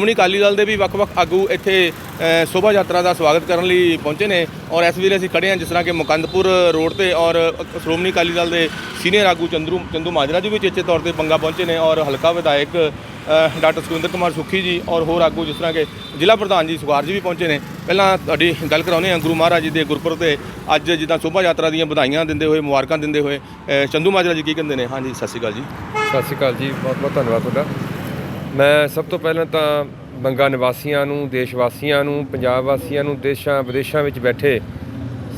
ਸ਼੍ਰੋਮਣੀ ਅਕਾਲੀ ਦਲ ਦੇ ਵੀ ਵੱਖ-ਵੱਖ ਆਗੂ ਇੱਥੇ ਸ਼ੋਭਾ ਯਾਤਰਾ ਦਾ ਸਵਾਗਤ ਕਰਨ ਲਈ ਪਹੁੰਚੇ ਨੇ ਔਰ ਇਸ ਵੇਲੇ ਅਸੀਂ ਖੜੇ ਹਾਂ ਜਿਸ ਤਰ੍ਹਾਂ ਕਿ ਮੁਕੰਦਪੁਰ ਰੋਡ ਤੇ ਔਰ ਸ਼੍ਰੋਮਣੀ ਅਕਾਲੀ ਦਲ ਦੇ ਸੀਨੀਅਰ ਆਗੂ ਚੰਦਰੂ ਚੰਦੂ ਮਾਜਰਾ ਜੀ ਵੀ ਚੇਚੇ ਤੌਰ ਤੇ ਪੰਗਾ ਪਹੁੰਚੇ ਨੇ ਔਰ ਹਲਕਾ ਵਿਧਾਇਕ ਡਾਕਟਰ ਸੁਖਵਿੰਦਰ ਕੁਮਾਰ ਸੁਖੀ ਜੀ ਔਰ ਹੋਰ ਆਗੂ ਜਿਸ ਤਰ੍ਹਾਂ ਕਿ ਜ਼ਿਲ੍ਹਾ ਪ੍ਰਧਾਨ ਜੀ ਸੁਖਾਰ ਜੀ ਵੀ ਪਹੁੰਚੇ ਨੇ। ਪਹਿਲਾਂ ਤੁਹਾਡੀ ਗੱਲ ਕਰਾਉਂਦੇ ਹਾਂ ਗੁਰੂ ਮਹਾਰਾਜ ਜੀ ਦੇ ਗੁਰਪੁਰਬ ਤੇ ਅੱਜ ਜਿੱਦਾਂ ਸ਼ੋਭਾ ਯਾਤਰਾ ਦੀਆਂ ਵਧਾਈਆਂ ਦਿੰਦੇ ਹੋਏ ਮੁਬਾਰਕਾਂ ਦਿੰਦੇ ਹੋਏ ਅ, ਚੰਦੂ ਮਾਜਰਾ ਜੀ ਕੀ ਕਹਿੰਦੇ ਨੇ? ਹਾਂਜੀ ਸਤਿ ਸ਼੍ਰੀ ਅਕਾਲ ਜੀ। ਸਤਿ ਸ਼੍ਰੀ ਅਕਾਲ ਜੀ ਬਹੁਤ ਬਹੁਤ ਧੰਨਵਾਦ ਤੁਹਾਡਾ। ਮੈਂ ਸਭ ਤੋਂ ਪਹਿਲਾਂ ਤਾਂ ਬੰਗਾ ਨਿਵਾਸੀਆਂ ਨੂੰ ਦੇਸ਼ ਵਾਸੀਆਂ ਨੂੰ ਪੰਜਾਬ ਵਾਸੀਆਂ ਨੂੰ ਦੇਸ਼ਾਂ ਵਿਦੇਸ਼ਾਂ ਵਿੱਚ ਬੈਠੇ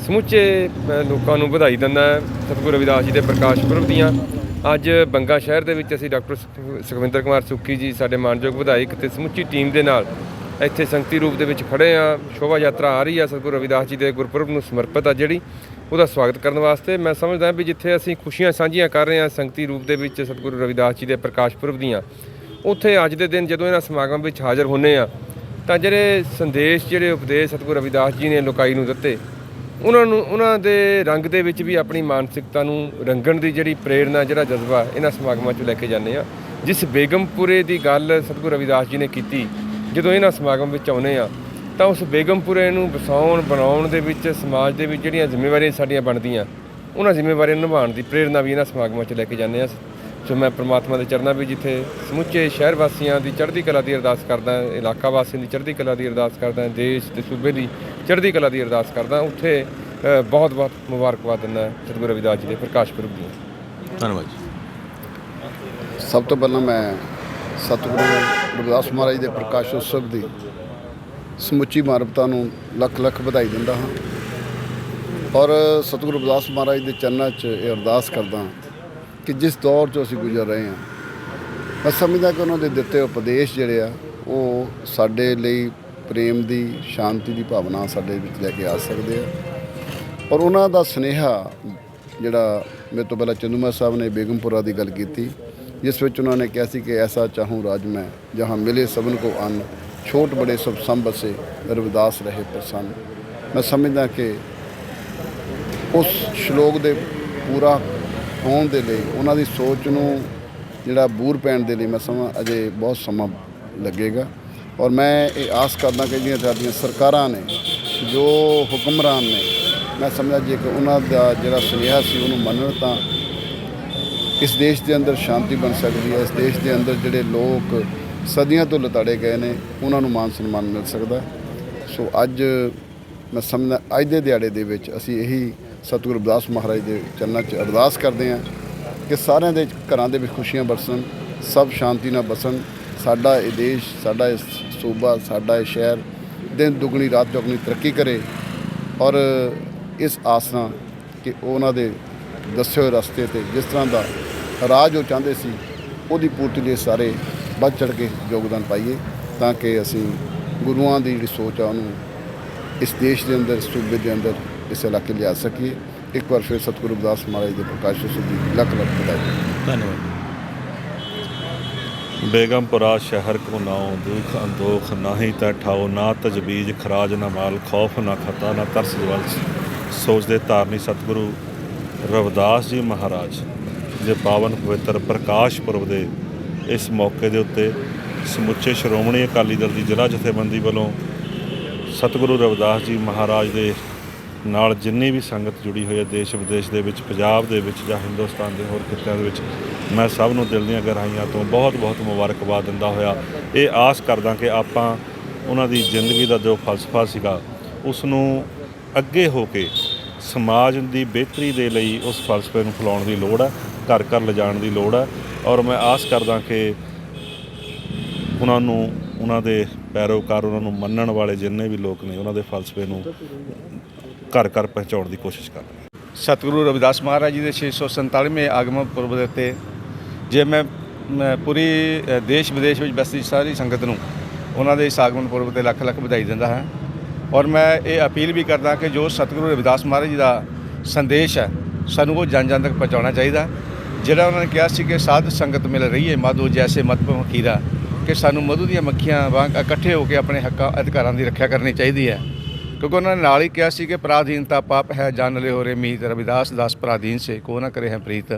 ਸਮੁੱਚੇ ਅ, ਲੋਕਾਂ ਨੂੰ ਵਧਾਈ ਦਿੰਦਾ ਸਤਿਗੁਰੂ ਰਵਿਦਾਸ ਜੀ ਦੇ ਪ੍ਰਕਾਸ਼ ਪੁਰਬ ਦੀਆਂ। ਅੱਜ ਬੰਗਾ ਸ਼ਹਿਰ ਦੇ ਵਿੱਚ ਅਸੀਂ ਡਾਕਟਰ ਸੁਖ- ਸੁਖਵਿੰਦਰ ਕੁਮਾਰ ਸੁੱਕੀ ਜੀ ਸਾਡੇ ਮਾਨਯੋਗ ਵਿਧਾਇਕ ਤੇ ਸਮੁੱਚੀ ਟੀਮ ਦੇ ਨਾਲ ਇੱਥੇ ਸੰਗਤੀ ਰੂਪ ਦੇ ਵਿੱਚ ਖੜੇ ਆ ਸ਼ੋਭਾ ਯਾਤਰਾ ਆ ਰਹੀ ਆ। ਸਤਿਗੁਰੂ ਰਵਿਦਾਸ ਜੀ ਦੇ ਗੁਰਪੁਰਬ ਨੂੰ ਸਮਰਪਿਤ ਆ ਜਿਹੜੀ ਉਹਦਾ ਸਵਾਗਤ ਕਰਨ ਵਾਸਤੇ ਮੈਂ ਸਮਝਦਾ ਵੀ ਜਿੱਥੇ ਅਸੀਂ ਖੁਸ਼ੀਆਂ ਸਾਂਝੀਆਂ ਕਰ ਰਹੇ ਹਾਂ ਸੰਗਤੀ ਰੂਪ ਦੇ ਵਿੱਚ ਸਤਿਗੁਰੂ ਰਵਿਦਾਸ ਜੀ ਦੇ ਪ੍ਰਕਾਸ਼ ਪੁਰਬ ਦੀਆਂ ਉੱਥੇ ਅੱਜ ਦੇ ਦਿਨ ਜਦੋਂ ਇਹਨਾਂ ਸਮਾਗਮ ਵਿੱਚ ਹਾਜ਼ਰ ਹੁੰਨੇ ਆ, ਤਾਂ ਜਿਹੜੇ ਸੰਦੇਸ਼, ਜਿਹੜੇ ਉਪਦੇਸ਼ ਸਤਿਗੁਰੂ ਰਵਿਦਾਸ ਜੀ ਨੇ ਲੋਕਾਈ ਨੂੰ ਦਿੱਤੇ, ਉਹਨਾਂ ਨੂੰ, ਉਹਨਾਂ ਦੇ ਰੰਗ ਦੇ ਵਿੱਚ ਵੀ ਆਪਣੀ ਮਾਨਸਿਕਤਾ ਨੂੰ ਰੰਗਣ ਦੀ ਜਿਹੜੀ ਪ੍ਰੇਰਣਾ, ਜਿਹੜਾ ਜਜ਼ਬਾ ਇਹਨਾਂ ਸਮਾਗਮਾਂ 'ਚ ਲੈ ਕੇ ਜਾਂਦੇ ਆ। ਜਿਸ ਬੇਗਮਪੁਰੇ ਦੀ ਗੱਲ ਸਤਿਗੁਰੂ ਰਵਿਦਾਸ ਜੀ ਨੇ ਕੀਤੀ, ਜਦੋਂ ਇਹਨਾਂ ਸਮਾਗਮ ਵਿੱਚ ਆਉਨੇ ਆ, ਤਾਂ ਉਸ ਬੇਗਮਪੁਰੇ ਨੂੰ ਵਸਾਉਣ, ਬਣਾਉਣ ਦੇ ਵਿੱਚ, ਸਮਾਜ ਦੇ ਵਿੱਚ ਜਿਹੜੀਆਂ ਜ਼ਿੰਮੇਵਾਰੀਆਂ ਸਾਡੀਆਂ ਬਣਦੀਆਂ, ਉਹਨਾਂ ਜ਼ਿੰਮੇਵਾਰੀਆਂ ਨੂੰ ਨਿਭਾਉਣ ਦੀ ਪ੍ਰੇਰਣਾ ਵੀ ਇਹਨਾਂ ਸਮਾਗਮਾਂ 'ਚ ਲੈ ਕੇ ਜਾਂਦੇ ਆ। ਸੋ ਮੈਂ ਪ੍ਰਮਾਤਮਾ ਦੇ ਚਰਨਾਂ ਵਿੱਚ ਜਿੱਥੇ ਸਮੁੱਚੇ ਸ਼ਹਿਰ ਵਾਸੀਆਂ ਦੀ ਚੜ੍ਹਦੀ ਕਲਾ ਦੀ ਅਰਦਾਸ ਕਰਦਾ ਇਲਾਕਾ ਵਾਸੀਆਂ ਦੀ ਚੜ੍ਹਦੀ ਕਲਾ ਦੀ ਅਰਦਾਸ ਕਰਦਾ ਦੇਸ਼ ਤੇ ਸੂਬੇ ਦੀ ਚੜ੍ਹਦੀ ਕਲਾ ਦੀ ਅਰਦਾਸ ਕਰਦਾ ਉੱਥੇ ਬਹੁਤ ਬਹੁਤ ਮੁਬਾਰਕਬਾਦ ਦਿੰਦਾ ਸਤਿਗੁਰੂ ਰਵਿਦਾਸ ਜੀ ਦੇ ਪ੍ਰਕਾਸ਼ ਪੁਰਬ ਦੀਆਂ। ਧੰਨਵਾਦ ਜੀ। ਸਭ ਤੋਂ ਪਹਿਲਾਂ ਮੈਂ ਸਤਿਗੁਰੂ ਰਵਿਦਾਸ ਮਹਾਰਾਜ ਦੇ ਪ੍ਰਕਾਸ਼ ਉਤਸਵ ਦੀ ਸਮੁੱਚੀ ਮਾਨਵਤਾ ਨੂੰ ਲੱਖ ਲੱਖ ਵਧਾਈ ਦਿੰਦਾ ਹਾਂ। ਔਰ ਸਤਿਗੁਰੂ ਰਵਿਦਾਸ ਮਹਾਰਾਜ ਦੇ ਚਰਨਾਂ 'ਚ ਇਹ ਅਰਦਾਸ ਕਰਦਾ ਕਿ ਜਿਸ ਦੌਰ 'ਚੋਂ ਅਸੀਂ ਗੁਜ਼ਰ ਰਹੇ ਹਾਂ, ਮੈਂ ਸਮਝਦਾ ਕਿ ਉਹਨਾਂ ਦੇ ਦਿੱਤੇ ਉਪਦੇਸ਼ ਜਿਹੜੇ ਆ, ਉਹ ਸਾਡੇ ਲਈ ਪ੍ਰੇਮ ਦੀ, ਸ਼ਾਂਤੀ ਦੀ ਭਾਵਨਾ ਸਾਡੇ ਵਿੱਚ ਲੈ ਕੇ ਆ ਸਕਦੇ ਆ। ਔਰ ਉਹਨਾਂ ਦਾ ਸੁਨੇਹਾ ਜਿਹੜਾ ਮੇਰੇ ਤੋਂ ਪਹਿਲਾਂ ਚੰਦੂਮਾ ਸਾਹਿਬ ਨੇ ਬੇਗਮਪੁਰਾ ਦੀ ਗੱਲ ਕੀਤੀ, ਜਿਸ ਵਿੱਚ ਉਹਨਾਂ ਨੇ ਕਿਹਾ ਸੀ ਕਿ ਐਸਾ ਚਾਹੂੰ ਰਾਜ ਮੈਂ, ਜਹਾਂ ਮਿਲੇ ਸਭਨ ਕੋ ਅੰਨ, ਛੋਟ ਬੜੇ ਸਭ ਸੰਬਸੇ ਰਵਿਦਾਸ ਰਹੇ ਪ੍ਰਸੰਨ। ਮੈਂ ਸਮਝਦਾ ਕਿ ਉਸ ਸ਼ਲੋਕ ਦੇ ਪੂਰਾ ਹੋਣ ਦੇ ਲਈ, ਉਹਨਾਂ ਦੀ ਸੋਚ ਨੂੰ ਜਿਹੜਾ ਬੂਰ ਪੈਣ ਦੇ ਲਈ ਮੈਂ ਸਮਾਂ ਅਜੇ ਬਹੁਤ ਸਮਾਂ ਲੱਗੇਗਾ। ਔਰ ਮੈਂ ਇਹ ਆਸ ਕਰਦਾ ਕਿ ਜਿਹੜੀਆਂ ਸਾਡੀਆਂ ਸਰਕਾਰਾਂ ਨੇ, ਜੋ ਹੁਕਮਰਾਨ ਨੇ, ਮੈਂ ਸਮਝਦਾ ਜੇ ਕਿ ਉਹਨਾਂ ਦਾ ਜਿਹੜਾ ਸੁਨੇਹਾ ਸੀ ਉਹਨੂੰ ਮੰਨਣ ਤਾਂ ਇਸ ਦੇਸ਼ ਦੇ ਅੰਦਰ ਸ਼ਾਂਤੀ ਬਣ ਸਕਦੀ ਹੈ, ਇਸ ਦੇਸ਼ ਦੇ ਅੰਦਰ ਜਿਹੜੇ ਲੋਕ ਸਦੀਆਂ ਤੋਂ ਲਤਾੜੇ ਗਏ ਨੇ, ਉਹਨਾਂ ਨੂੰ ਮਾਨ ਸਨਮਾਨ ਮਿਲ ਸਕਦਾ। ਸੋ ਅੱਜ ਮੈਂ ਸਮਝਦਾ, ਅੱਜ ਦੇ ਦਿਹਾੜੇ ਦੇ ਵਿੱਚ ਅਸੀਂ ਇਹੀ ਸਤਿਗੁਰੂ ਰਵਿਦਾਸ ਮਹਾਰਾਜ ਦੇ ਚਰਨਾਂ 'ਚ ਅਰਦਾਸ ਕਰਦੇ ਹਾਂ ਕਿ ਸਾਰਿਆਂ ਦੇ ਘਰਾਂ ਦੇ ਵਿੱਚ ਖੁਸ਼ੀਆਂ ਬਰਸਣ, ਸਭ ਸ਼ਾਂਤੀ ਨਾਲ ਬਸਣ। ਸਾਡਾ ਇਹ ਦੇਸ਼, ਸਾਡਾ ਇਹ ਸੂਬਾ, ਸਾਡਾ ਇਹ ਸ਼ਹਿਰ ਦਿਨ ਦੁਗਣੀ, ਰਾਤ ਚੌਗਣੀ ਤਰੱਕੀ ਕਰੇ ਔਰ ਇਸ ਆਸ ਨਾਲ ਕਿ ਉਹਨਾਂ ਦੇ ਦੱਸੇ ਹੋਏ ਰਸਤੇ ਤੇ ਜਿਸ ਤਰ੍ਹਾਂ ਦਾ ਰਾਜ ਉਹ ਚਾਹੁੰਦੇ ਸੀ, ਉਹਦੀ ਪੂਰਤੀ ਲਈ ਸਾਰੇ ਵੱਧ ਚੜ ਕੇ ਯੋਗਦਾਨ ਪਾਈਏ ਤਾਂ ਕਿ ਅਸੀਂ ਗੁਰੂਆਂ ਦੀ ਜਿਹੜੀ ਸੋਚ ਆ ਉਹਨੂੰ ਇਸ ਦੇਸ਼ ਦੇ ਅੰਦਰ, ਸੂਬੇ ਦੇ ਅੰਦਰ ਇਸ ਇਲਾਕੇ ਲਿਆ ਸਕੀਏ ਇੱਕ ਵਾਰ ਫਿਰ ਸਤਿਗੁਰੂ ਰਵਿਦਾਸ ਮਹਾਰਾਜ ਦੇ ਪ੍ਰਕਾਸ਼ ਉਤਸਵ ਦੀ ਲੱਖ ਲੱਖ ਵਧਾਈ। ਧੰਨਵਾਦ। ਬੇਗਮਪੁਰਾ ਸ਼ਹਿਰ ਕੋ ਨਾਉ ਦੁਖ ਅੰਦੋਖ ਨਾਹੀ ਤੈ ਠਾਓ ਨਾ ਤਜਬੀਜ ਖਰਾਜ ਨਾ ਮਾਲ ਖੌਫ ਨਾ ਖਤਾ ਨਾ ਤਰਸ ਜਵਲ। ਸੋਚਦੇ ਧਾਰਨੀ ਸਤਿਗੁਰੂ ਰਵਿਦਾਸ ਜੀ ਮਹਾਰਾਜ ਦੇ ਪਾਵਨ ਪਵਿੱਤਰ ਪ੍ਰਕਾਸ਼ ਪੁਰਬ ਦੇ ਇਸ ਮੌਕੇ ਦੇ ਉੱਤੇ ਸਮੁੱਚੇ ਸ਼੍ਰੋਮਣੀ ਅਕਾਲੀ ਦਲ ਦੀ ਜ਼ਿਲ੍ਹਾ ਜਥੇਬੰਦੀ ਵੱਲੋਂ ਸਤਿਗੁਰੂ ਰਵਿਦਾਸ ਜੀ ਮਹਾਰਾਜ ਦੇ ਨਾਲ ਜਿੰਨੀ ਵੀ ਸੰਗਤ ਜੁੜੀ ਹੋਈ ਹੈ ਦੇਸ਼ ਵਿਦੇਸ਼ ਦੇ ਵਿੱਚ, ਪੰਜਾਬ ਦੇ ਵਿੱਚ ਜਾਂ ਹਿੰਦੁਸਤਾਨ ਦੇ ਹੋਰ ਖਿੱਤਿਆਂ ਦੇ ਵਿੱਚ, ਮੈਂ ਸਭ ਨੂੰ ਦਿਲ ਦੀਆਂ ਗਹਿਰਾਈਆਂ ਤੋਂ ਬਹੁਤ-ਬਹੁਤ ਮੁਬਾਰਕਬਾਦ ਦਿੰਦਾ ਹੋਇਆ। ਇਹ ਆਸ ਕਰਦਾ ਕਿ ਆਪਾਂ ਉਹਨਾਂ ਦੀ ਜ਼ਿੰਦਗੀ ਦਾ ਜੋ ਫਲਸਫਾ ਸੀਗਾ ਉਸ ਨੂੰ ਅੱਗੇ ਹੋ ਕੇ ਸਮਾਜ ਦੀ ਬਿਹਤਰੀ ਦੇ ਲਈ ਉਸ ਫਲਸਫੇ ਨੂੰ ਫੈਲਾਉਣ ਦੀ ਲੋੜ ਹੈ, ਘਰ ਘਰ ਲਿਜਾਣ ਦੀ ਲੋੜ ਹੈ। ਔਰ ਮੈਂ ਆਸ ਕਰਦਾ ਕਿ ਉਹਨਾਂ ਨੂੰ, ਉਹਨਾਂ ਦੇ ਪੈਰੋਕਾਰ ਉਹਨਾਂ ਨੂੰ ਮੰਨਣ ਵਾਲੇ ਜਿੰਨੇ ਵੀ ਲੋਕ ਨੇ, ਉਹਨਾਂ ਦੇ ਫਲਸਫੇ ਨੂੰ ਘਰ ਘਰ ਪਹੁੰਚਾਉਣ ਦੀ ਕੋਸ਼ਿਸ਼ ਕਰਨਗੇ ਸਤਿਗੁਰੂ ਰਵਿਦਾਸ ਮਹਾਰਾਜ ਜੀ ਦੇ 647ਵੇਂ ਆਗਮਨ ਪੁਰਬ ਦੇ ਉੱਤੇ ਜੇ ਮੈਂ ਪੂਰੀ ਦੇਸ਼ ਵਿਦੇਸ਼ ਵਿੱਚ ਬਸਦੀ ਸਾਰੀ ਸੰਗਤ ਨੂੰ ਉਹਨਾਂ ਦੇ ਇਸ ਆਗਮਨ ਪੁਰਬ ਤੇ ਲੱਖ ਲੱਖ ਵਧਾਈ ਦਿੰਦਾ ਹਾਂ। ਔਰ ਮੈਂ ਇਹ ਅਪੀਲ ਵੀ ਕਰਦਾ ਕਿ ਜੋ ਸਤਿਗੁਰੂ ਰਵਿਦਾਸ ਮਹਾਰਾਜ ਜੀ ਦਾ ਸੰਦੇਸ਼ ਹੈ, ਸਾਨੂੰ ਉਹ ਜਨ ਜਨ ਤੱਕ ਪਹੁੰਚਾਉਣਾ ਚਾਹੀਦਾ। ਜਿਹੜਾ ਉਹਨਾਂ ਨੇ ਕਿਹਾ ਸੀ ਕਿ ਸਾਧ ਸੰਗਤ ਮਿਲ ਰਹੀ ਹੈ, ਮਾਧੋ ਜੈਸੇ ਮਤ ਫਕੀਰਾ ਕਿ ਸਾਨੂੰ ਮਧੂ ਦੀਆਂ ਮੱਖੀਆਂ ਵਾਂਗ ਇਕੱਠੇ ਹੋ ਕੇ ਆਪਣੇ ਹੱਕਾਂ ਅਧਿਕਾਰਾਂ ਦੀ ਰੱਖਿਆ ਕਰਨੀ ਚਾਹੀਦੀ ਹੈ। ਕਿਉਂਕਿ ਉਹਨਾਂ ਨੇ ਨਾਲ ਹੀ ਕਿਹਾ ਸੀ ਕਿ ਪਰਾਧੀਨਤਾ ਪਾਪ ਹੈ ਜਾਨਲੇ ਹੋ ਰੇ ਮੀਤ, ਰਵਿਦਾਸ ਦਾਸ ਪਰਾਧੀਨ ਸੇ, ਕੋ ਨਾ ਕਰੇ ਹੈ ਪ੍ਰੀਤ,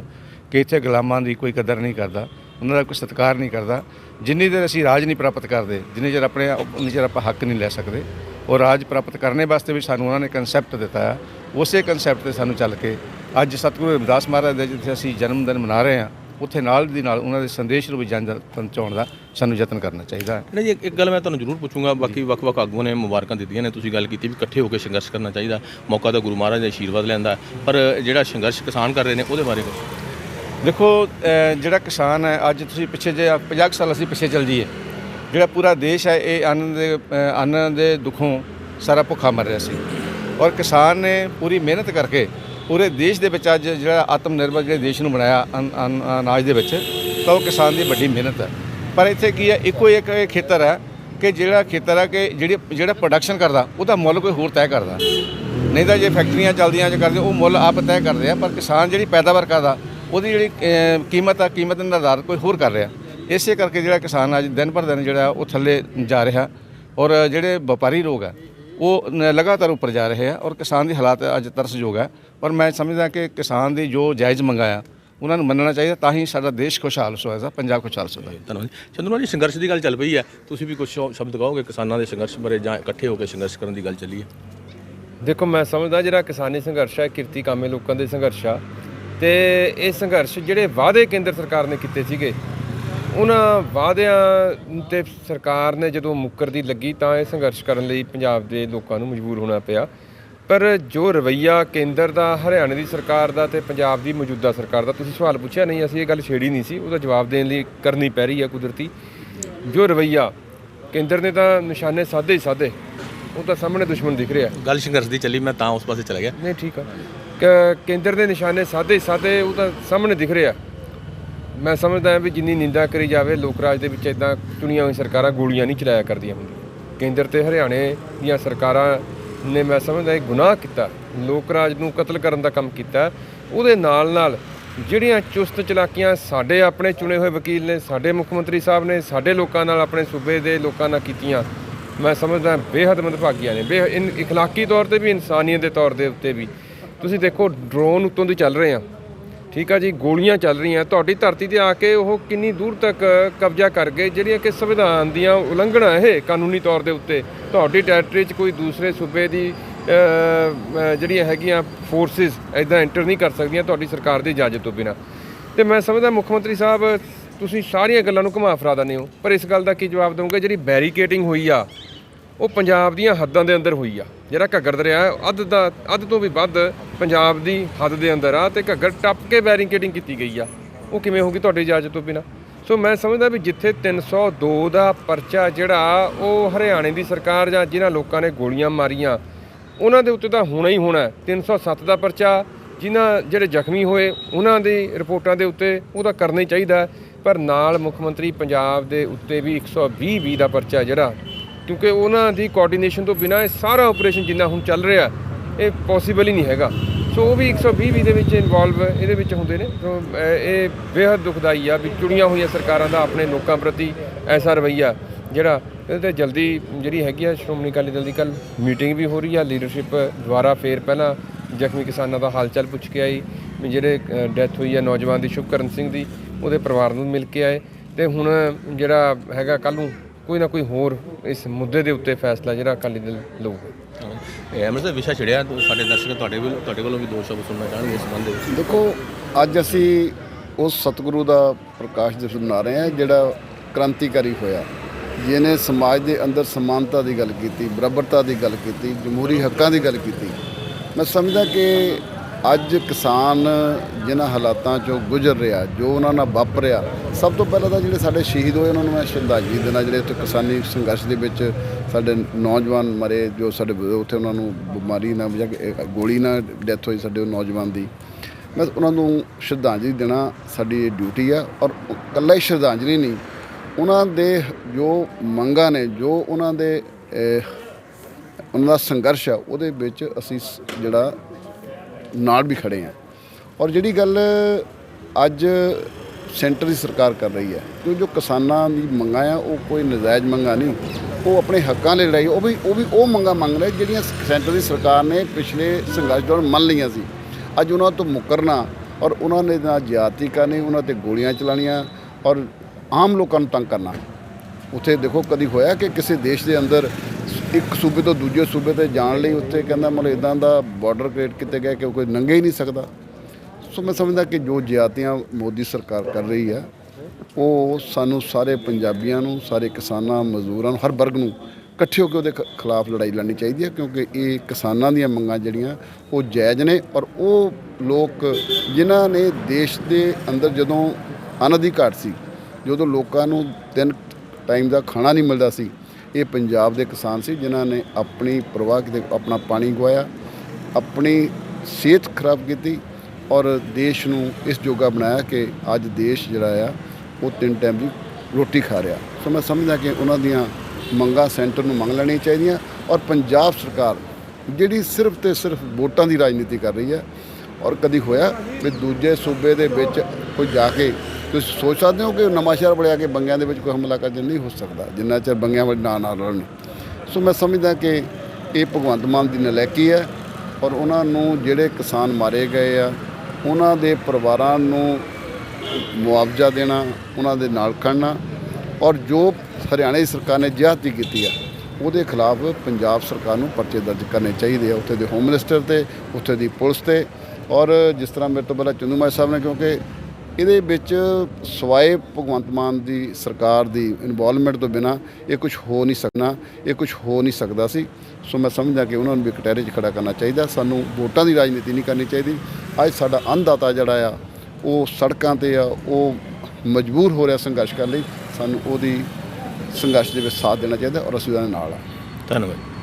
ਕਿ ਇੱਥੇ ਗੁਲਾਮਾਂ ਦੀ ਕੋਈ ਕਦਰ ਨਹੀਂ ਕਰਦਾ, ਉਹਨਾਂ ਦਾ ਕੋਈ ਸਤਿਕਾਰ ਨਹੀਂ ਕਰਦਾ। ਜਿੰਨੀ ਦੇਰ ਅਸੀਂ ਰਾਜ ਨਹੀਂ ਪ੍ਰਾਪਤ ਕਰਦੇ, ਜਿੰਨੀ ਚਿਰ ਆਪਣੇ ਉਨੀ ਚਿਰ ਆਪਾਂ ਹੱਕ ਨਹੀਂ ਲੈ ਸਕਦੇ, ਉਹ ਰਾਜ ਪ੍ਰਾਪਤ ਕਰਨੇ ਵਾਸਤੇ ਵੀ ਸਾਨੂੰ ਉਹਨਾਂ ਨੇ ਕਨਸੈਪਟ ਦਿੱਤਾ ਹੈ। ਉਸੇ ਕਨਸੈਪਟ ਤੇ ਸਾਨੂੰ ਚੱਲ ਕੇ ਅੱਜ ਸਤਿਗੁਰੂ ਰਵਿਦਾਸ ਮਹਾਰਾਜ ਦਾ ਜਿੱਥੇ ਅਸੀਂ ਜਨਮ ਦਿਨ ਮਨਾ ਰਹੇ ਹਾਂ ਉੱਥੇ ਨਾਲ ਦੀ ਨਾਲ ਉਹਨਾਂ ਦੇ ਸੰਦੇਸ਼ ਨੂੰ ਵੀ ਜਨ ਤੱਕ ਪਹੁੰਚਾਉਣ ਦਾ ਸਾਨੂੰ ਯਤਨ ਕਰਨਾ ਚਾਹੀਦਾ ਹੈ। ਨਹੀਂ ਜੀ ਇੱਕ- ਗੱਲ ਮੈਂ ਤੁਹਾਨੂੰ ਜ਼ਰੂਰ ਪੁੱਛੂੰਗਾ ਬਾਕੀ ਵੱਖ-ਵੱਖ ਆਗੂਆਂ ਨੇ ਮੁਬਾਰਕਾਂ ਦਿੱਤੀਆਂ ਨੇ ਤੁਸੀਂ ਗੱਲ ਕੀਤੀ ਵੀ ਇਕੱਠੇ ਹੋ ਕੇ ਸੰਘਰਸ਼ ਕਰਨਾ ਚਾਹੀਦਾ ਮੌਕਾ ਤਾਂ ਗੁਰੂ ਮਹਾਰਾਜ ਦਾ ਆਸ਼ੀਰਵਾਦ ਲੈਂਦਾ ਪਰ ਜਿਹੜਾ ਸੰਘਰਸ਼ ਕਿਸਾਨ ਕਰ ਰਹੇ ਨੇ ਉਹਦੇ ਬਾਰੇ ਕੁਛ? ਦੇਖੋ ਜਿਹੜਾ ਕਿਸਾਨ ਹੈ ਅੱਜ ਤੁਸੀਂ ਪਿੱਛੇ ਜੇ 50 ਕੁ ਸਾਲ ਅਸੀਂ ਪਿੱਛੇ ਚੱਲ ਜਾਈਏ ਜਿਹੜਾ ਪੂਰਾ ਦੇਸ਼ ਹੈ ਇਹ ਅੰਨ ਦੇ ਅੰਨ ਦੇ ਦੁੱਖੋਂ ਸਾਰਾ ਭੁੱਖਾ ਮਰ ਰਿਹਾ ਸੀ। ਔਰ ਕਿਸਾਨ ਨੇ ਪੂਰੀ ਮਿਹਨਤ ਕਰਕੇ ਪੂਰੇ ਦੇਸ਼ ਦੇ ਵਿੱਚ ਅੱਜ ਜਿਹੜਾ ਆਤਮ ਨਿਰਭਰ ਜਿਹੜੇ ਦੇਸ਼ ਨੂੰ ਬਣਾਇਆ ਅੰਨ- ਅੰਨ- ਅਨਾਜ ਦੇ ਵਿੱਚ, ਤਾਂ ਉਹ ਕਿਸਾਨ ਦੀ ਵੱਡੀ ਮਿਹਨਤ ਹੈ। ਪਰ ਇੱਥੇ ਕੀ ਹੈ, ਇੱਕੋ ਇੱਕ ਇਹ ਖੇਤਰ ਹੈ ਕਿ ਜਿਹੜਾ ਖੇਤਰ ਹੈ ਕਿ ਜਿਹੜੀ ਜਿਹੜਾ ਪ੍ਰੋਡਕਸ਼ਨ ਕਰਦਾ, ਉਹਦਾ ਮੁੱਲ ਕੋਈ ਹੋਰ ਤੈਅ ਕਰਦਾ। ਨਹੀਂ ਤਾਂ ਜੇ ਫੈਕਟਰੀਆਂ ਚੱਲਦੀਆਂ ਜੇ ਕਰਦੇ, ਉਹ ਮੁੱਲ ਆਪ ਤੈਅ ਕਰਦੇ ਆ, ਪਰ ਕਿਸਾਨ ਜਿਹੜੀ ਪੈਦਾਵਾਰ ਕਰਦਾ, ਉਹਦੀ ਜਿਹੜੀ ਕੀਮਤ ਆ, ਕੀਮਤ ਨਿਰਧਾਰਤ ਕੋਈ ਹੋਰ ਕਰ ਰਿਹਾ। ਇਸੇ ਕਰਕੇ ਜਿਹੜਾ ਕਿਸਾਨ ਅੱਜ ਦਿਨ ਪਰ ਦਿਨ ਜਿਹੜਾ, ਉਹ ਥੱਲੇ ਜਾ ਰਿਹਾ। ਔਰ ਜਿਹੜੇ ਵਪਾਰੀ ਲੋਕ ਆ ਉਹ ਨ- ਲਗਾਤਾਰ ਉੱਪਰ ਜਾ ਰਹੇ ਆ ਔਰ ਕਿਸਾਨ ਦੀ ਹਾਲਾਤ ਅੱਜ ਤਰਸਯੋਗ ਹੈ। ਪਰ ਮੈਂ ਸਮਝਦਾ ਕਿ ਕਿਸਾਨ ਦੀ ਜੋ ਜਾਇਜ਼ ਮੰਗਾਇਆ ਉਹਨਾਂ ਨੂੰ ਮੰਨਣਾ ਚਾਹੀਦਾ ਤਾਂ ਹੀ ਸਾਡਾ ਦੇਸ਼ ਖੁਸ਼ਹਾਲ ਹੋਏਗਾ ਪੰਜਾਬ ਖੁਸ਼ਹਾਲ ਹੋਏਗਾ ਧੰਨਵਾਦ ਜੀ। ਚੰਦੂਮਾਲ ਜੀ ਸੰਘਰਸ਼ ਦੀ ਗੱਲ ਚੱਲ ਪਈ ਹੈ। ਤੁਸੀਂ ਵੀ ਕੁਝ ਸ਼ਬਦ ਕਹੋਗੇ ਕਿਸਾਨਾਂ ਦੇ ਸੰਘਰਸ਼ ਬਾਰੇ ਜਾਂ ਇਕੱਠੇ ਹੋ ਕੇ ਸੰਘਰਸ਼ ਕਰਨ ਦੀ ਗੱਲ ਚੱਲੀ ਹੈ? ਦੇਖੋ ਮੈਂ ਸਮਝਦਾ ਜਿਹੜਾ ਕਿਸਾਨੀ ਸੰਘਰਸ਼ ਹੈ ਕਿਰਤੀ ਕਾਮੇ ਲੋਕਾਂ ਦੇ ਸੰਘਰਸ਼ ਆ। ਤੇ ਇਹ ਸੰਘਰਸ਼ ਜਿਹੜੇ ਵਾਅਦੇ ਕੇਂਦਰ ਸਰਕਾਰ ਨੇ ਕੀਤੇ ਸੀਗੇ ਉਹਨਾਂ ਵਾਅਦਿਆਂ ਤੇ ਸਰਕਾਰ ਨੇ ਜਦੋਂ ਮੁੱਕਰਦੀ ਲੱਗੀ ਤਾਂ ਇਹ ਸੰਘਰਸ਼ ਕਰਨ ਲਈ ਪੰਜਾਬ ਦੇ ਲੋਕਾਂ ਨੂੰ ਮਜਬੂਰ ਹੋਣਾ ਪਿਆ। ਪਰ ਜੋ ਰਵਈਆ ਕੇਂਦਰ ਦਾ ਹਰਿਆਣੇ ਦੀ ਸਰਕਾਰ ਦਾ ਤੇ ਪੰਜਾਬ ਦੀ ਮੌਜੂਦਾ ਸਰਕਾਰ ਦਾ ਤੁਸੀਂ ਸਵਾਲ ਪੁੱਛਿਆ ਨਹੀਂ ਅਸੀਂ ਇਹ ਗੱਲ ਛੇੜੀ ਨਹੀਂ ਸੀ ਉਹਦਾ ਜਵਾਬ ਦੇਣ ਲਈ ਕਰਨੀ ਪੈ ਰਹੀ ਹੈ ਕੁਦਰਤੀ। ਜੋ ਰਵਈਆ ਕੇਂਦਰ ਨੇ ਤਾਂ ਨਿਸ਼ਾਨੇ ਸਾਧੇ ਹੀ ਸਾਧੇ ਉਹ ਤਾਂ ਸਾਹਮਣੇ ਦੁਸ਼ਮਣ ਦਿਖ ਰਿਹਾ। ਗੱਲ ਸੰਘਰਸ਼ ਦੀ ਚੱਲੀ ਮੈਂ ਤਾਂ ਉਸ ਪਾਸੇ ਚਲਾ ਗਿਆ। ਨਹੀਂ ਠੀਕ ਆ। ਕੇਂਦਰ ਦੇ ਨਿਸ਼ਾਨੇ ਸਾਦੇ ਸਾਦੇ ਉਹ ਤਾਂ ਸਾਹਮਣੇ ਦਿਖ ਰਿਹਾ। ਮੈਂ ਸਮਝਦਾ ਵੀ ਜਿੰਨੀ ਨਿੰਦਾ ਕਰੀ ਜਾਵੇ, ਲੋਕ ਰਾਜ ਦੇ ਵਿੱਚ ਇਦਾਂ ਚੁਣੀਆਂ ਹੋਈਆਂ ਸਰਕਾਰਾਂ ਗੋਲੀਆਂ ਨਹੀਂ ਚਲਾਇਆ ਕਰਦੀਆਂ ਹੁੰਦੀਆਂ। ਕੇਂਦਰ ਤੇ ਹਰਿਆਣੇ ਦੀਆਂ ਸਰਕਾਰਾਂ ਨੇ ਮੈਂ ਸਮਝਦਾ ਇਹ ਗੁਨਾਹ ਕੀਤਾ, ਲੋਕ ਰਾਜ ਨੂੰ ਕਤਲ ਕਰਨ ਦਾ ਕੰਮ ਕੀਤਾ। ਉਹਦੇ ਨਾਲ ਨਾਲ ਜਿਹੜੀਆਂ ਚੁਸਤ ਚਲਾਕੀਆਂ ਸਾਡੇ ਆਪਣੇ ਚੁਣੇ ਹੋਏ ਵਕੀਲ ਨੇ, ਸਾਡੇ ਮੁੱਖ ਮੰਤਰੀ ਸਾਹਿਬ ਨੇ, ਸਾਡੇ ਲੋਕਾਂ ਨਾਲ ਆਪਣੇ ਸੂਬੇ ਦੇ ਲੋਕਾਂ ਨਾਲ ਕੀਤੀਆਂ, ਮੈਂ ਸਮਝਦਾ ਬੇਹੱਦ ਮੰਦਭਾਗੀਆਂ ਨੇ। ਬੇ ਇਨ ਇਖਲਾਕੀ ਤੌਰ ਤੇ ਵੀ, ਇਨਸਾਨੀਅਤ ਦੇ ਤੌਰ ਦੇ ਉੱਤੇ ਵੀ। ਤੁਸੀਂ ਦੇਖੋ ਡਰੋਨ ਉੱਤੋਂ ਦੀ ਚੱਲ ਰਹੇ ਆ। ਠੀਕ ਆ ਜੀ, ਗੋਲੀਆਂ ਚੱਲ ਰਹੀਆਂ। ਤੁਹਾਡੀ ਧਰਤੀ ਤੇ ਆ ਕੇ ਉਹ ਕਿੰਨੀ ਦੂਰ ਤੱਕ ਕਬਜ਼ਾ ਕਰ ਗਏ, ਜਿਹੜੀਆਂ ਕਿ ਸੰਵਿਧਾਨ ਦੀਆਂ ਉਲੰਘਣਾ ਇਹ ਕਾਨੂੰਨੀ ਤੌਰ ਦੇ ਉੱਤੇ। ਤੁਹਾਡੀ ਟੈਰੀਟਰੀ 'ਚ ਕੋਈ ਦੂਸਰੇ ਸੂਬੇ ਦੀ ਜਿਹੜੀਆਂ ਹੈਗੀਆਂ ਫੋਰਸਿਸ ਐਦਾਂ ਐਂਟਰ ਨਹੀਂ ਕਰ ਸਕਦੀਆਂ ਤੁਹਾਡੀ ਸਰਕਾਰ ਦੀ ਇਜਾਜ਼ਤ ਤੋਂ ਬਿਨਾ। ਤੇ ਮੈਂ ਸਮਝਦਾ ਮੁੱਖ ਮੰਤਰੀ ਸਾਹਿਬ, ਤੁਸੀਂ ਸਾਰੀਆਂ ਗੱਲਾਂ ਨੂੰ ਘੁਮਾ ਫਰਾ ਦਿੰਦੇ ਹੋ, ਪਰ ਇਸ ਗੱਲ ਦਾ ਕੀ ਜਵਾਬ ਦਵਾਂਗੇ? ਜਿਹੜੀ ਬੈਰੀਕੇਡਿੰਗ ਹੋਈ ਆ ਉਹ ਪੰਜਾਬ ਦੀਆਂ ਹੱਦਾਂ ਦੇ ਅੰਦਰ ਹੋਈ ਆ। ਜਿਹੜਾ ਘੱਗਰ ਦਰਿਆ ਅੱਧ ਦਾ, ਅੱਧ ਤੋਂ ਵੀ ਵੱਧ ਪੰਜਾਬ ਦੀ ਹੱਦ ਦੇ ਅੰਦਰ ਆ ਤੇ ਘੱਗਰ ਟੱਪ ਕੇ ਬੈਰੀਕੇਡਿੰਗ ਕੀਤੀ ਗਈ ਆ। ਉਹ ਕਿਵੇਂ ਹੋਗੀ ਤੁਹਾਡੀ ਇਜਾਜ਼ਤ ਤੋਂ ਬਿਨਾ? ਸੋ ਮੈਂ ਸਮਝਦਾ ਵੀ ਜਿੱਥੇ 302 ਦਾ ਪਰਚਾ ਜਿਹੜਾ, ਉਹ ਹਰਿਆਣੇ ਦੀ ਸਰਕਾਰ ਜਾਂ ਜਿਨ੍ਹਾਂ ਲੋਕਾਂ ਨੇ ਗੋਲੀਆਂ ਮਾਰੀਆਂ, ਉਹਨਾਂ ਦੇ ਉੱਤੇ ਤਾਂ ਹੋਣਾ ਹੀ ਹੋਣਾ ਹੈ। 307 ਦਾ ਪਰਚਾ, ਜਿਨ੍ਹਾਂ ਜਿਹੜੇ ਜ਼ਖਮੀ ਹੋਏ, ਉਹਨਾਂ ਦੀ ਰਿਪੋਰਟਾਂ ਦੇ ਉੱਤੇ ਉਹਦਾ ਕਰਨਾ ਹੀ ਚਾਹੀਦਾ ਪਰ ਨਾਲ ਮੁੱਖ ਮੰਤਰੀ ਪੰਜਾਬ ਦੇ ਉੱਤੇ ਵੀ 120 ਵੀ ਦਾ ਪਰਚਾ ਜਿਹੜਾ ਕਿਉਂਕਿ ਉਹਨਾਂ ਦੀ ਕੋਆਰਡੀਨੇਸ਼ਨ ਤੋਂ ਬਿਨਾ ਇਹ ਸਾਰਾ ਆਪਰੇਸ਼ਨ ਜਿੰਨਾ ਹੁਣ ਚੱਲ ਰਿਹਾ, ਇਹ ਪੋਸੀਬਲ ਹੀ ਨਹੀਂ ਹੈਗਾ। ਸੋ ਉਹ ਵੀ 120 ਵੀ ਦੇ ਵਿੱਚ ਇਨਵੋਲਵ ਇਹਦੇ ਵਿੱਚ ਹੁੰਦੇ ਨੇ। ਸੋ ਇਹ ਬੇहद ਦੁਖਦਾਈ ਆ ਵੀ ਚੁਣੀਆਂ ਹੋਈਆਂ ਸਰਕਾਰਾਂ ਦਾ ਆਪਣੇ ਲੋਕਾਂ ਪ੍ਰਤੀ ਐਸਾ ਰਵੱਈਆ ਜਿਹੜਾ ਇਹਦੇ ਤੇ ਜਲਦੀ ਜਿਹੜੀ ਹੈਗੀ ਆ, ਸ਼੍ਰੋਮਣੀ ਅਕਾਲੀ ਦਲ ਦੀ ਕੱਲ ਮੀਟਿੰਗ ਵੀ ਹੋ ਰਹੀ ਆ। ਲੀਡਰਸ਼ਿਪ ਦੁਆਰਾ ਫੇਰ ਪਹਿਲਾਂ ਜ਼ਖਮੀ ਕਿਸਾਨਾਂ ਦਾ ਹਾਲ ਚਾਲ ਪੁੱਛ ਕੇ ਆਈ ਵੀ ਜਿਹੜੇ ਡੈਥ ਹੋਈ ਆ ਨੌਜਵਾਨ ਦੀ, ਸ਼ੁਭਕਰਨ ਸਿੰਘ ਦੀ, ਉਹਦੇ ਪਰਿਵਾਰ ਨੂੰ ਮਿਲ ਕੇ ਆਏ। ਤੇ ਹੁਣ ਜਿਹੜਾ ਹੈਗਾ ਕੱਲ ਨੂੰ ਕੋਈ ਨਾ ਕੋਈ ਹੋਰ ਇਸ ਮੁੱਦੇ ਦੇ ਉੱਤੇ ਫੈਸਲਾ ਜਿਹੜਾ ਅਕਾਲੀ ਦਲ ਲਊਗਾ। ਇਹ ਐਮਐਸ ਦਾ ਵਿਸ਼ਾ ਛਿੜਿਆ ਤਾਂ ਸਾਡੇ ਦਰਸ਼ਕ ਤੁਹਾਡੇ ਵੀ ਤੁਹਾਡੇ ਕੋਲੋਂ ਵੀ ਦੋ ਸ਼ਬਦ ਸੁਣਨਾ ਚਾਹਣਗੇ ਇਸ ਸੰਬੰਧ ਵਿੱਚ? ਦੇਖੋ ਅੱਜ ਅਸੀਂ ਉਸ ਸਤਿਗੁਰੂ ਦਾ ਪ੍ਰਕਾਸ਼ ਦਿਵਸ ਮਨਾ ਰਹੇ ਹਾਂ ਜਿਹੜਾ ਕ੍ਰਾਂਤੀਕਾਰੀ ਹੋਇਆ। ਜਿਹਨੇ ਸਮਾਜ ਦੇ ਅੰਦਰ ਸਮਾਨਤਾ ਦੀ ਗੱਲ ਕੀਤੀ ਬਰਾਬਰਤਾ ਦੀ ਗੱਲ ਕੀਤੀ ਜਮਹੂਰੀ ਹੱਕਾਂ ਦੀ ਗੱਲ ਕੀਤੀ। ਮੈਂ ਸਮਝਦਾ ਕਿ ਅੱਜ ਕਿਸਾਨ ਜਿਨ੍ਹਾਂ ਹਾਲਾਤਾਂ ਚੋਂ ਗੁਜ਼ਰ ਰਿਹਾ, ਜੋ ਉਹਨਾਂ ਨਾਲ ਵਾਪਰਿਆ, ਸਭ ਤੋਂ ਪਹਿਲਾਂ ਤਾਂ ਜਿਹੜੇ ਸਾਡੇ ਸ਼ਹੀਦ ਹੋਏ, ਉਹਨਾਂ ਨੂੰ ਮੈਂ ਸ਼ਰਧਾਂਜਲੀ ਦੇਣਾ ਜਿਹੜੇ ਉੱਥੇ ਕਿਸਾਨੀ ਸੰਘਰਸ਼ ਦੇ ਵਿੱਚ ਸਾਡੇ ਨੌਜਵਾਨ ਮਰੇ, ਜੋ ਸਾਡੇ ਉੱਥੇ ਉਹਨਾਂ ਨੂੰ ਬਿਮਾਰੀ ਨਾਲ, ਜਾਂ ਗੋਲੀ ਨਾਲ ਡੈਥ ਹੋਈ ਸਾਡੇ ਨੌਜਵਾਨ ਦੀ। ਮੈਂ ਉਹਨਾਂ ਨੂੰ ਸ਼ਰਧਾਂਜਲੀ ਦੇਣਾ ਸਾਡੀ ਡਿਊਟੀ ਆ, ਔਰ ਇਕੱਲਾ ਹੀ ਸ਼ਰਧਾਂਜਲੀ ਨਹੀਂ, ਉਹਨਾਂ ਦੇ ਜੋ ਮੰਗਾਂ ਨੇ, ਜੋ ਉਹਨਾਂ ਦੇ ਉਹਨਾਂ ਦਾ ਸੰਘਰਸ਼ ਆ, ਉਹਦੇ ਵਿੱਚ ਅਸੀਂ ਸ- ਜਿਹੜਾ ਨਾਲ ਵੀ ਖੜੇ ਆ। ਔਰ ਜਿਹੜੀ ਗੱਲ ਅੱਜ ਸੈਂਟਰ ਦੀ ਸਰਕਾਰ ਕਰ ਰਹੀ ਹੈ, ਕਿ ਜੋ ਕਿਸਾਨਾਂ ਦੀ ਮੰਗਾਂ ਆ, ਉਹ ਕੋਈ ਨਜਾਇਜ਼ ਮੰਗਾਂ ਨਹੀਂ, ਉਹ ਆਪਣੇ ਹੱਕਾਂ ਲਈ ਲੜਾਈ ਉਹ ਵੀ ਉਹ ਵੀ ਉਹ ਮੰਗਾਂ ਮੰਗ ਰਹੇ ਜਿਹੜੀਆਂ ਸੈਂਟਰ ਦੀ ਸਰਕਾਰ ਨੇ ਪਿਛਲੇ ਸੰਘਰਸ਼ ਦੌਰਾਨ ਮੰਨ ਲਈਆਂ ਸੀ। ਅੱਜ ਉਹਨਾਂ ਤੋਂ ਮੁਕਰਨਾ, ਔਰ ਉਹਨਾਂ ਨੇ ਨਾ ਜ਼ਿਆਦਤੀ ਕਰਨੀ, ਉਹਨਾਂ ਤੇ ਗੋਲੀਆਂ ਚਲਾਉਣੀਆਂ, ਔਰ ਆਮ ਲੋਕਾਂ ਨੂੰ ਤੰਗ ਕਰਨਾ। ਉੱਥੇ ਦੇਖੋ ਕਦੀ ਹੋਇਆ ਕਿ ਕਿਸੇ ਦੇਸ਼ ਦੇ ਅੰਦਰ ਇੱਕ ਸੂਬੇ ਤੋਂ ਦੂਜੇ ਸੂਬੇ ਤੇ ਜਾਣ ਲਈ ਉੱਥੇ ਕਹਿੰਦਾ ਮਤਲਬ ਇਦਾਂ ਦਾ ਬਾਰਡਰ ਕ੍ਰੀਏਟ ਕੀਤੇ ਗਿਆ ਕਿ ਕੋਈ ਨੰਗੇ ਹੀ ਨਹੀਂ ਸਕਦਾ। ਸੋ ਮੈਂ ਸਮਝਦਾ ਕਿ ਜੋ ਜ਼ਿਆਤੀਆਂ ਮੋਦੀ ਸਰਕਾਰ ਕਰ ਰਹੀ ਹੈ, ਉਹ ਸਾਨੂੰ ਸਾਰੇ ਪੰਜਾਬੀਆਂ ਨੂੰ, ਸਾਰੇ ਕਿਸਾਨਾਂ, ਮਜ਼ਦੂਰਾਂ ਨੂੰ, ਹਰ ਵਰਗ ਨੂੰ ਇਕੱਠੇ ਹੋ ਕੇ ਉਹਦੇ ਖਿਲਾਫ ਲੜਾਈ ਲੜਨੀ ਚਾਹੀਦੀ ਹੈ ਕਿਉਂਕਿ ਇਹ ਕਿਸਾਨਾਂ ਦੀਆਂ ਮੰਗਾਂ ਜਿਹੜੀਆਂ ਉਹ ਜਾਇਜ਼ ਨੇ ਔਰ ਉਹ ਲੋਕ ਜਿਨ੍ਹਾਂ ਨੇ ਦੇਸ਼ ਦੇ ਅੰਦਰ ਜਦੋਂ ਅੰਨ ਦੀ ਘਾਟ ਸੀ, ਜਦੋਂ ਲੋਕਾਂ ਨੂੰ ਤਿੰਨ ਟਾਈਮ ਦਾ ਖਾਣਾ ਨਹੀਂ ਮਿਲਦਾ ਸੀ ਇਹ ਪੰਜਾਬ ਦੇ ਕਿਸਾਨ ਸੀ, ਜਿਨ੍ਹਾਂ ਨੇ ਆਪਣੀ ਪਰਵਾਹ ਕਿਤੇ, ਆਪਣਾ ਪਾਣੀ ਗਵਾਇਆ ਆਪਣੀ ਸਿਹਤ ਖਰਾਬ ਕੀਤੀ ਔਰ ਦੇਸ਼ ਨੂੰ ਇਸ ਜੋਗਾ ਬਣਾਇਆ ਕਿ ਅੱਜ ਦੇਸ਼ ਜਿਹੜਾ ਆ, ਉਹ ਤਿੰਨ ਟਾਈਮ ਦੀ ਰੋਟੀ ਖਾ ਰਿਹਾ। ਸੋ ਮੈਂ ਸਮਝਦਾ ਕਿ ਉਹਨਾਂ ਦੀਆਂ ਮੰਗਾਂ ਸੈਂਟਰ ਨੂੰ ਮੰਗ ਲੈਣੀਆਂ ਚਾਹੀਦੀਆਂ ਔਰ ਪੰਜਾਬ ਸਰਕਾਰ ਜਿਹੜੀ ਸਿਰਫ ਤੇ ਸਿਰਫ ਵੋਟਾਂ ਦੀ ਰਾਜਨੀਤੀ ਕਰ ਰਹੀ ਹੈ ਔਰ ਕਦੀ ਹੋਇਆ ਵੀ ਦੂਜੇ ਸੂਬੇ ਦੇ ਵਿੱਚ ਕੋਈ ਜਾ ਕੇ ਤੁਸੀਂ ਸੋਚ ਸਕਦੇ ਹੋ ਕਿ ਨਵਾਂ ਸ਼ਹਿਰ ਬੜਿਆ ਕੇ ਬੰਗਿਆਂ ਦੇ ਵਿੱਚ ਕੋਈ ਹਮਲਾ ਕਰ ਨਹੀਂ ਹੋ ਸਕਦਾ। ਜਿੰਨਾ ਚਿਰ ਬੰਗਿਆਂ ਵਿੱਚ ਨਾ ਨਾ ਲੜਨ ਸੋ ਮੈਂ ਸਮਝਦਾ ਕਿ ਇਹ ਭਗਵੰਤ ਮਾਨ ਦੀ ਨਲੈਕੀ ਹੈ ਔਰ ਉਹਨਾਂ ਨੂੰ ਜਿਹੜੇ ਕਿਸਾਨ ਮਾਰੇ ਗਏ ਆ, ਉਹਨਾਂ ਦੇ ਪਰਿਵਾਰਾਂ ਨੂੰ ਮੁਆਵਜ਼ਾ ਦੇਣਾ, ਉਹਨਾਂ ਦੇ ਨਾਲ ਖੜਨਾ ਔਰ ਜੋ ਹਰਿਆਣਾ ਦੀ ਸਰਕਾਰ ਨੇ ਜ਼ਿਆਦਤੀ ਕੀਤੀ ਆ, ਉਹਦੇ ਖਿਲਾਫ ਪੰਜਾਬ ਸਰਕਾਰ ਨੂੰ ਪਰਚੇ ਦਰਜ ਕਰਨੇ ਚਾਹੀਦੇ ਆ, ਉੱਥੇ ਦੇ ਹੋਮ ਮਿਨਿਸਟਰ ਤੇ, ਉੱਥੇ ਦੀ ਪੁਲਿਸ ਤੇ ਔਰ ਜਿਸ ਤਰ੍ਹਾਂ ਮੇਰੇ ਤੋਂ ਪਹਿਲਾਂ ਚੰਦੂ ਮਾਈ ਸਾਹਿਬ ਨੇ ਕਿਉਂਕਿ ਇਹਦੇ ਵਿੱਚ ਸਵਾਏ ਭਗਵੰਤ ਮਾਨ ਦੀ ਸਰਕਾਰ ਦੀ ਇਨਵੋਲਵਮੈਂਟ ਤੋਂ ਬਿਨਾ ਇਹ ਕੁਝ ਹੋ ਨਹੀਂ ਸਕਣਾ, ਇਹ ਕੁਝ ਹੋ ਨਹੀਂ ਸਕਦਾ ਸੀ। ਸੋ ਮੈਂ ਸਮਝਦਾ ਕਿ ਉਹਨਾਂ ਨੂੰ ਵੀ ਕਟਹਿਰੇ 'ਚ ਖੜਾ ਕਰਨਾ ਚਾਹੀਦਾ। ਸਾਨੂੰ ਵੋਟਾਂ ਦੀ ਰਾਜਨੀਤੀ ਨਹੀਂ ਕਰਨੀ ਚਾਹੀਦੀ। ਅੱਜ ਸਾਡਾ ਅੰਨਦਾਤਾ ਜਿਹੜਾ ਆ, ਉਹ ਸੜਕਾਂ ਤੇ ਆ, ਉਹ ਮਜਬੂਰ ਹੋ ਰਿਹਾ ਸੰਘਰਸ਼ ਕਰਨ ਲਈ। ਸਾਨੂੰ ਉਹਦੀ ਸੰਘਰਸ਼ ਦੇ ਵਿੱਚ ਸਾਥ ਦੇਣਾ ਚਾਹੀਦਾ ਔਰ ਅਸੀਂ ਉਹਦੇ ਨਾਲ ਆ। ਧੰਨਵਾਦ।